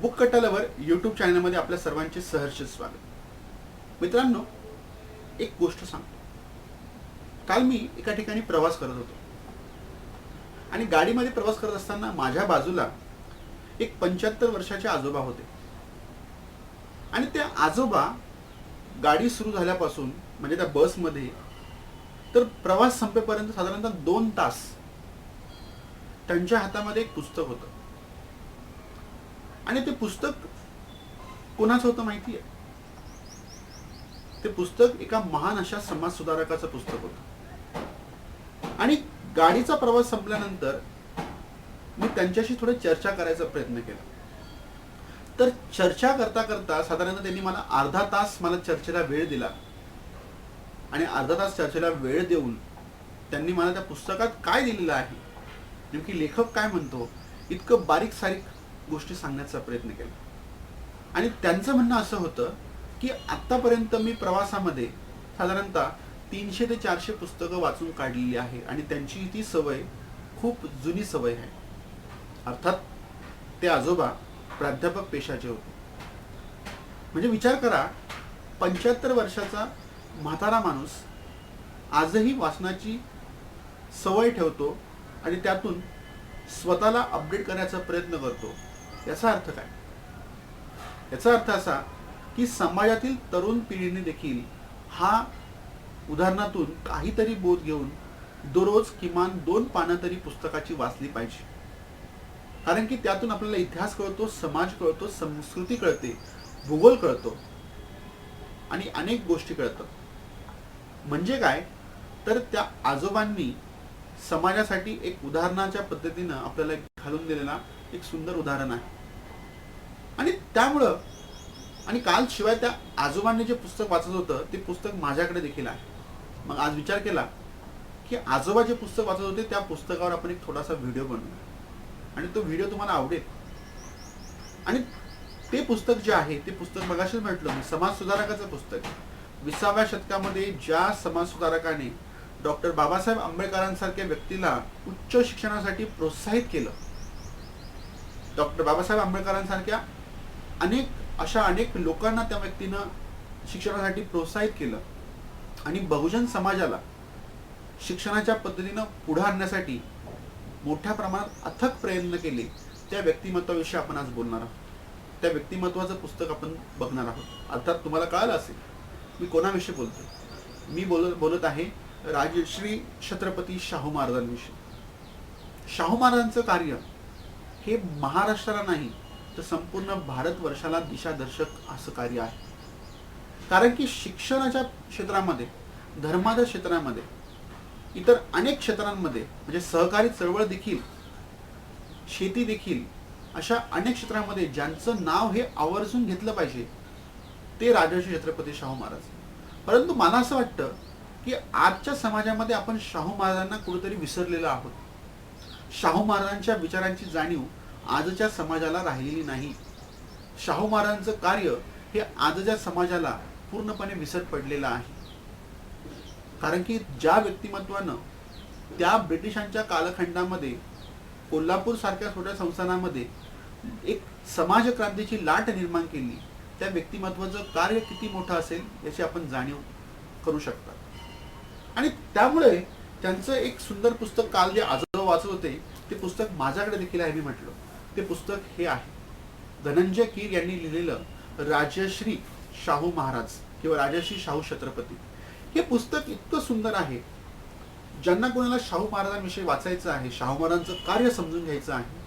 Book कट्टालावर YouTube चॅनलमध्ये आपल्या सर्वांचे सहर्ष स्वागत. मित्रांनो एक गोष्ट सांगतो. काल मी एका ठिकाणी प्रवास करत होतो. आणि गाडीमध्ये प्रवास करत असताना माझ्या बाजूला एक पंच्याहत्तर वर्षाचे आजोबा होते. आणि त्या आजोबा गाडी सुरू झाल्यापासून म्हणजे त्या बसमध्ये तर प्रवास संपेपर्यंत साधारणतः दोन तास त्यांच्या हातामध्ये एक पुस्तक होतं. आणि ते पुस्तक कोणाचं होतं माहिती आहे ते पुस्तक एका महान अशा समाज सुधारकाचं पुस्तक होतं. आणि गाडीचा प्रवास संपल्यानंतर मी त्यांच्याशी थोडं चर्चा करायचा प्रयत्न केला. तर चर्चा करता करता साधारणतः त्यांनी मला अर्धा तास मला चर्चेला वेळ दिला. आणि अर्धा तास चर्चेला वेळ देऊन त्यांनी मला त्या पुस्तकात काय दिलेलं आहे? नेमकी लेखक काय म्हणतो? इतकं बारीक सारीक गोष्टी सांगण्याचा प्रयत्न केला. आणि त्यांचं म्हणणं असं होतं की आत्तापर्यंत मी प्रवासामध्ये साधारणतः तीनशे ते चारशे पुस्तकं वाचून काढलेली आहे आणि त्यांची ती सवय खूप जुनी सवय आहे. अर्थात ते आजोबा प्राध्यापक पेशाचे होते. म्हणजे विचार करा पंच्याहत्तर वर्षाचा म्हातारा माणूस आजही वाचनाची सवय ठेवतो आणि त्यातून स्वतःला अपडेट करण्याचा प्रयत्न करतो. याचा अर्थ काय? याचा अर्थ असा की समाजातील तरुण पिढीने देखील हा उदाहरणातून काहीतरी बोध घेऊन दररोज किमान दोन पानं तरी पुस्तकाची वाचली पाहिजे. कारण की त्यातून आपल्याला इतिहास कळतो समाज कळतो संस्कृती कळते भूगोल कळतो आणि अनेक गोष्टी कळतात. म्हणजे काय? तर त्या आजोबांनी समाजासाठी एक उदाहरणाच्या पद्धतीनं आपल्याला एक घालून दिलेला एक सुंदर उदाहरण आहे. आणि त्यामुळं आणि काल शिवाय त्या आजोबांनी जे पुस्तक वाचत होतं ते पुस्तक माझ्याकडे देखील आहे. मग आज विचार केला की आजोबा जे पुस्तक वाचत होते त्या पुस्तकावर आपण एक थोडासा व्हिडिओ बनवू आणि तो व्हिडिओ तुम्हाला आवडेल. आणि ते पुस्तक जे आहे ते पुस्तक मगाशीच म्हटलं समाज सुधारकाचं पुस्तक विसाव्या शतकामध्ये ज्या समाज सुधारकाने डॉक्टर बाबासाहेब आंबेडकरांसारख्या व्यक्तीला उच्च शिक्षणासाठी प्रोत्साहित केलं. डॉक्टर बाबासाहेब आंबेडकरांसारख्या अनेक अशा अनेक लोकांना त्या व्यक्तीनं शिक्षणासाठी प्रोत्साहित केलं. आणि बहुजन समाजाला शिक्षणाच्या पद्धतीनं पुढे आणण्यासाठी मोठ्या प्रमाणात अथक प्रयत्न केले त्या व्यक्तिमत्वाविषयी आपण आज बोलणार आहोत. त्या व्यक्तिमत्वाचं पुस्तक आपण बघणार आहोत. अर्थात तुम्हाला कळालं असेल मी कोणाविषयी बोलतो मी बोल बोलत आहे राजश्री छत्रपती शाहू महाराजांविषयी. शाहू महाराजांचं कार्य हे महाराष्ट्राला नाही तर संपूर्ण भारतवर्षाला दिशादर्शक असं कार्य आहे. कारण की शिक्षणाच्या क्षेत्रामध्ये धर्माच्या क्षेत्रामध्ये इतर अनेक क्षेत्रांमध्ये म्हणजे सहकारी चळवळ देखील शेती देखील अशा अनेक क्षेत्रामध्ये ज्यांचं नाव हे आवर्जून घेतलं पाहिजे ते राजर्षी छत्रपती शाहू महाराज. परंतु मला असं वाटतं की आजच्या समाजामध्ये आपण शाहू महाराजांना कुठेतरी विसरलेलो आहोत. शाहू महाराजांच्या विचारांची जाणीव आजच्या समाजाला राहिलेली नाही. शाहू महाराजांचं कार्य हे आजच्या समाजाला पूर्णपणे विसर पडलेलं आहे. कारण की ज्या व्यक्तिमत्वानं त्या ब्रिटिशांच्या कालखंडामध्ये कोल्हापूर सारख्या छोट्या संस्थानामध्ये एक समाज क्रांतीची लाट निर्माण केली त्या व्यक्तिमत्वाचं कार्य किती मोठं असेल याची आपण जाणीव करू शकता. आणि त्यामुळे त्यांचं एक सुंदर पुस्तक काल जे आजोबा वाचत होते ते पुस्तक माझ्याकडे देखील आहे मी म्हटलं. ते पुस्तक हे आहे. धनंजय कीर यांनी लिहिलेलं राजश्री शाहू महाराज किंवा राजश्री शाहू छत्रपती. हे पुस्तक इतकं सुंदर आहे. ज्यांना कोणाला शाहू महाराजांविषयी वाचायचं आहे शाहू महाराजांचं कार्य समजून घ्यायचं आहे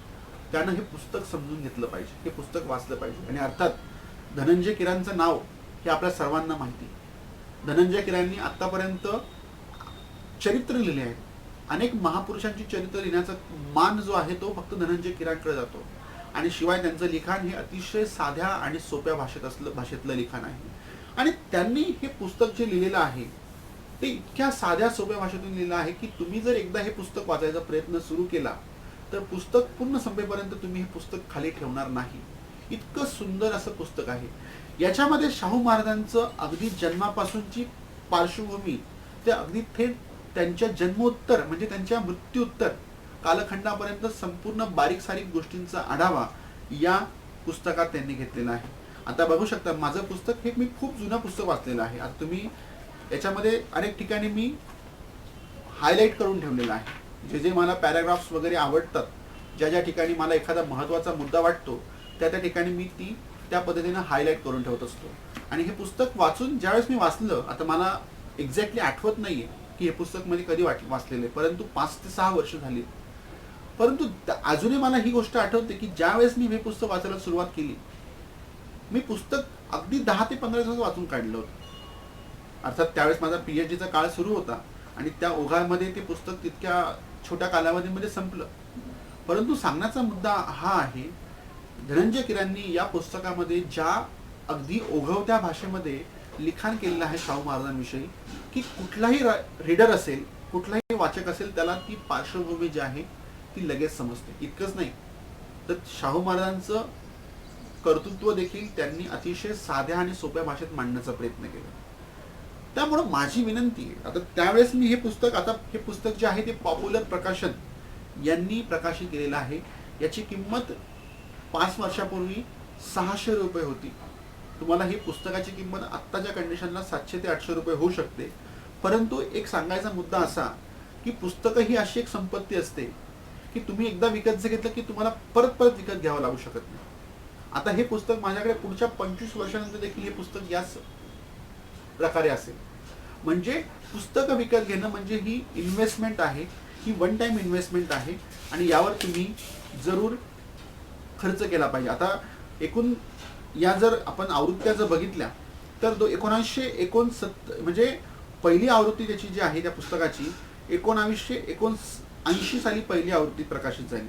त्यानं हे पुस्तक समजून घेतलं पाहिजे. हे पुस्तक वाचलं पाहिजे. आणि अर्थात धनंजय किरांचं नाव हे आपल्या सर्वांना माहिती धनंजय किरांनी आतापर्यंत चरित्र लिहिले आहेत. अनेक महापुरुषांची चरित्र लिहिण्याचा मान जो आहे तो फक्त धनंजय किरांकडे जातो. आणि शिवाय त्यांचं लिखाण हे अतिशय साध्या आणि सोप्या भाषेत असलं भाषेतलं लिखाण आहे. आणि त्यांनी हे पुस्तक जे लिहिलेलं आहे ते इतक्या साध्या सोप्या भाषेतून लिहिलं आहे की तुम्ही जर एकदा हे पुस्तक वाचायचा प्रयत्न सुरू केला तर पुस्तक पूर्ण संपेपर्यंत तुम्ही हे पुस्तक खाली ठेवणार नाही. इतकं सुंदर असं पुस्तक आहे. याच्यामध्ये शाहू महाराजांचं अगदी जन्मापासूनची पार्श्वभूमी ते अगदी थेट त्यांच्या जन्मोत्तर म्हणजे त्यांच्या मृत्यूत्तर कालखंडापर्यंत संपूर्ण बारीक सारीक गोष्टींचा आढावा या पुस्तकात त्यांनी घेतलेला आहे. आता बघू शकता माझं पुस्तक हे मी खूप जुनं पुस्तक वाचलेलं आहे. आता तुम्ही याच्यामध्ये अनेक ठिकाणी मी हायलाईट करून ठेवलेलं आहे. जे जे मला पॅराग्राफ्स वगैरे आवडतात ज्या ज्या ठिकाणी मला एखादा महत्त्वाचा मुद्दा वाटतो त्या त्या ठिकाणी मी ती त्या पद्धतीनं हायलाईट करून ठेवत असतो. आणि हे पुस्तक वाचून ज्यावेळेस मी वाचलं आता मला एक्झॅक्टली आठवत नाही आहे की हे पुस्तक म्हणजे कधी वाट वाचलेलं आहे परंतु पाच ते सहा वर्ष झाली. परंतु अजूनही मला ही गोष्ट आठवते की ज्या वेळेस मी हे पुस्तक वाचायला सुरुवात केली मी पुस्तक अगदी दहा ते पंधरा दिवसात वाचून काढलं होतं. अर्थात त्यावेळेस माझा पीएचडीचा काळ सुरू होता आणि त्या ओघामध्ये ते पुस्तक तितक्या छोट्या कालावधीमध्ये संपलं. परंतु सांगण्याचा मुद्दा हा आहे धनंजय किरांनी या पुस्तकामध्ये ज्या अगदी ओघवत्या भाषेमध्ये लिखाण केलेलं आहे शाहू महाराजांविषयी की कुठलाही रीडर असेल कुठलाही वाचक असेल त्याला ती पार्श्वभूमी जी आहे ती लगेच समजते. इतकंच नाही. तर शाहू महाराजांचं कर्तृत्व देखील त्यांनी अतिशय साध्या आणि सोप्या भाषेत मांडण्याचा प्रयत्न केला. त्यामुळं माझी विनंती आहे आता त्यावेळेस मी हे पुस्तक आता हे पुस्तक जे आहे ते पॉप्युलर प्रकाशन यांनी प्रकाशित केलेलं आहे. याची किंमत पाच वर्षापूर्वी सहाशे रुपये होती. तुम्हाला ही पुस्तकाची किंमत आत्ताच्या कंडिशनला सातशे ते आठशे रुपये होऊ शकते. परंतु एक सांगायचा मुद्दा असा की पुस्तकं ही अशी एक संपत्ती असते की तुम्ही एकदा विकत घेतलं की तुम्हाला परत परत विकत घ्यावं लागू शकत नाही. आता हे पुस्तक माझ्याकडे पुढच्या पंचवीस वर्षानंतर देखील हे पुस्तक याच प्रकारे असेल. म्हणजे पुस्तकं विकत घेणं म्हणजे ही इन्व्हेस्टमेंट आहे ही वन टाईम इन्व्हेस्टमेंट आहे आणि यावर तुम्ही जरूर खर्च केला पाहिजे. आता एकूण या जर आपण आवृत्त्या जर बघितल्या तर दो एकोणीसशे एकोणसत् म्हणजे पहिली आवृत्ती त्याची जी आहे त्या पुस्तकाची एकोणावीसशे एकोण ऐंशी साली पहिली आवृत्ती प्रकाशित झाली.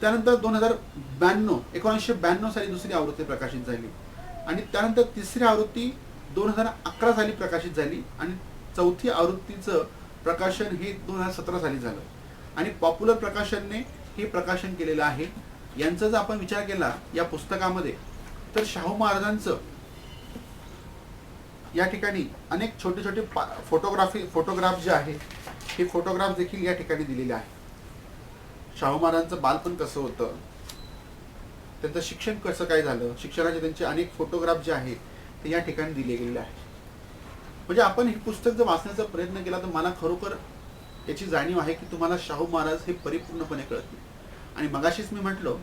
त्यानंतर दोन हजार ब्याण्णव एकोणीसशे ब्याण्णव साली दुसरी आवृत्ती प्रकाशित झाली. आणि त्यानंतर तिसरी आवृत्ती दोन हजार अकरा साली प्रकाशित झाली आणि चौथी आवृत्तीचं प्रकाशन हे दोन हजार सतरा साली झालं. आणि पॉप्युलर प्रकाशनने हे प्रकाशन केलेलं आहे. यांचा जर आपण विचार केला या पुस्तकामध्ये तर शाहू महाराजांचं. या ठिकाणी अनेक छोटे छोटे फोटोग्राफी फोटोग्राफ जे आहे हे फोटोग्राफ देखील या ठिकाणी दिलेले आहे. शाहू महाराजांचं बालपण कसं होतं? त्यांचं शिक्षण कसं काय झालं? शिक्षणाचे त्यांचे अनेक फोटोग्राफ जे आहेत ते या ठिकाणी दिले गेलेले आहे. म्हणजे आपण हे पुस्तक जर वाचण्याचा प्रयत्न केला तर मला खरोखर याची जाणीव आहे की तुम्हाला शाहू महाराज हे परिपूर्णपणे कळतील. आणि मगाशीच मी म्हटलं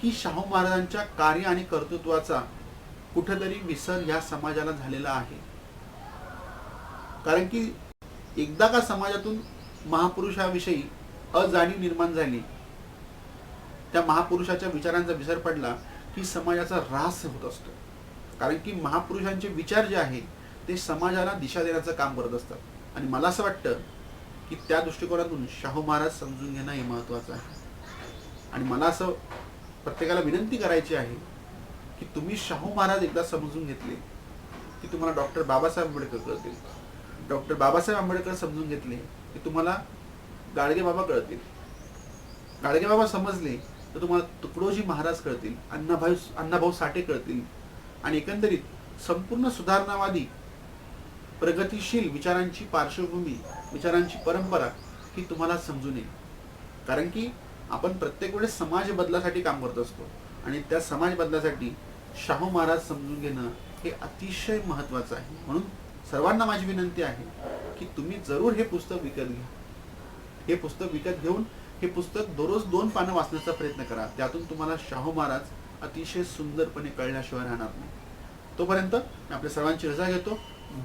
की शाहू महाराजांच्या कार्य आणि कर्तृत्वाचा कुठेतरी विसर या समाजाला झालेला आहे. कारण की एकदा का समाजातून महापुरुषाविषयी अजाणीव निर्माण झाली त्या महापुरुषाच्या विचारांचा विसर पडला की समाजाचा ऱ्हास होत असतो. कारण की महापुरुषांचे विचार जे आहेत ते समाजाला दिशा देण्याचं काम करत असतात. आणि मला असं वाटतं की त्या दृष्टिकोनातून शाहू महाराज समजून घेणं हे महत्वाचं आहे. आणि मला असं प्रत्येकाला विनंती करायची आहे की तुम्ही शाहू महाराज एकदा समजून घेतले की तुम्हाला डॉक्टर बाबासाहेब आंबेडकर कळतील. डॉक्टर बाबासाहेब आंबेडकर समजून घेतले की तुम्हाला गाडगे बाबा कळतील. गाडगे बाबा समजले तर तुम्हाला तुकडोजी महाराज कळतील अण्णाभाऊ अण्णाभाऊ साठे कळतील. आणि एकंदरीत संपूर्ण सुधारणावादी प्रगतिशील विचारांची पार्श्वभूमी विचारांची परंपरा ही तुम्हाला समजून येईल. कारण की आपण प्रत्येक वेळेस समाज बदलासाठी काम करत असतो. आणि त्या समाज बदलासाठी शाहू महाराज समजून घेणं हे अतिशय महत्वाचं आहे. म्हणून सर्वांना माझी विनंती आहे की तुम्ही जरूर हे पुस्तक विकत घ्या. हे पुस्तक विकत घेऊन हे पुस्तक दररोज दोन पानं वाचण्याचा प्रयत्न करा. त्यातून तुम्हाला शाहू महाराज अतिशय सुंदरपणे कळल्याशिवाय राहणार नाही. तोपर्यंत मी आपल्या सर्वांची रजा घेतो.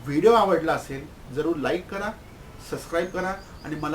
व्हिडिओ आवडला असेल जरूर लाईक करा सबस्क्राईब करा आणि मला